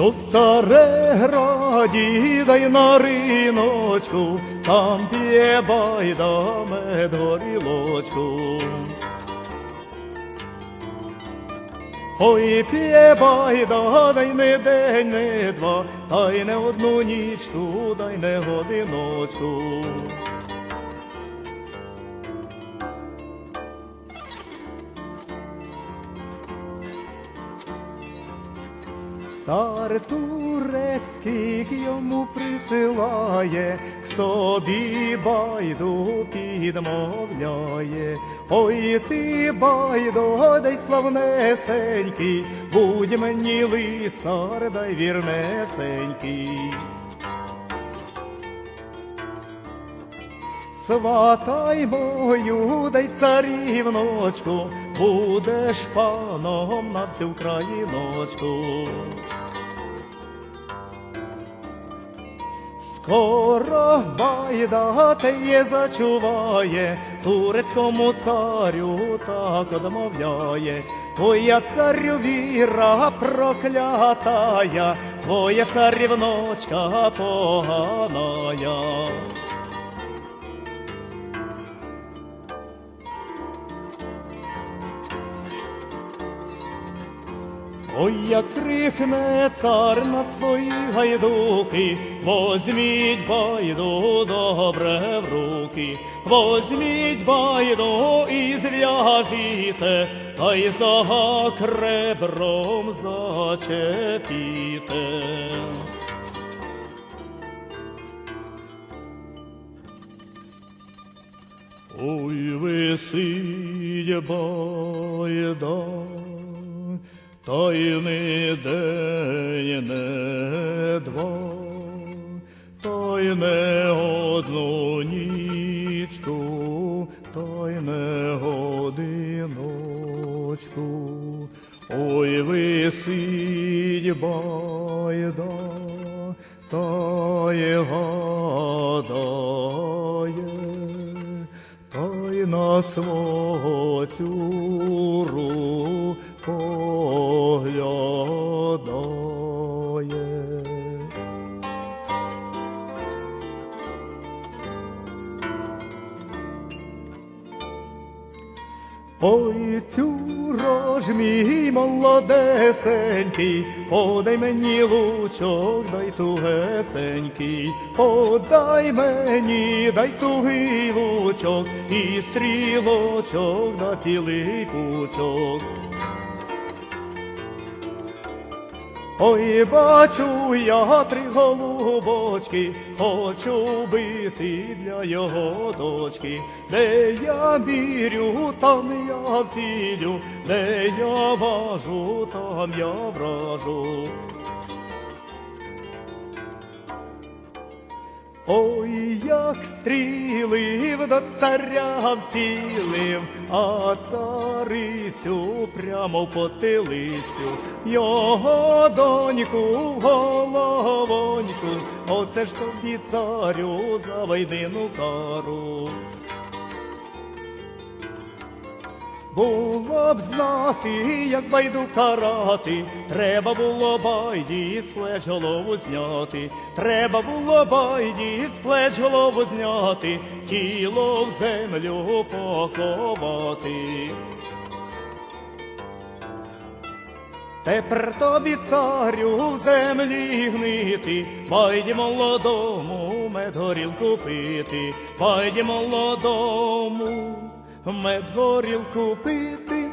Що в Цареграді, дай на риночку, там п'є байда мед горілочку. Ой, п'є байда, дай не день, не два, та й не одну нічку, дай не годиночку. Цар турецький йому присилає, к собі байду підмовляє. Ой ти байдо, дай славнесенький, будь мені лицар, дай вірнесенький. Сватай мою, дай царівночку, будеш паном на всю країночку. Скоро байда теє зачуває, турецькому царю так одмовляє. Твоя царю віра проклятая, твоя царівночка поганая. Ой, як крикне цар на свої гайдуки, возьміть байду добре в руки, возьміть байду і зв'яжіте, та й за кребром зачепіте. Ой, висить байда, та не день, не два, та не одну нічку, та й не годиночку. Ой, висить байда, та й гадає, та й на свого цюру поглядає. Ой, цюро ж мій молодесенький, подай мені лучок, дай тугесенький, подай мені, дай тугий лучок, і стрілочок на цілий пучок. Ой, бачу я три голубочки, хочу бити для його дочки, де я мірю, там я втілю, де я важу, там я вражу. Ой, як стрілив до царя вцілив, а царицю прямо в потилицю, його доньку в головоньку, оце ж тобі царю за войнину кару. Було б знати, як байду карати, треба було байді з плеч голову зняти, треба було байді з плеч голову зняти, тіло в землю поховати. Тепер тобі царю в землі гнити, байді молодому мед горілку пити, байді молодому мед горілку пити.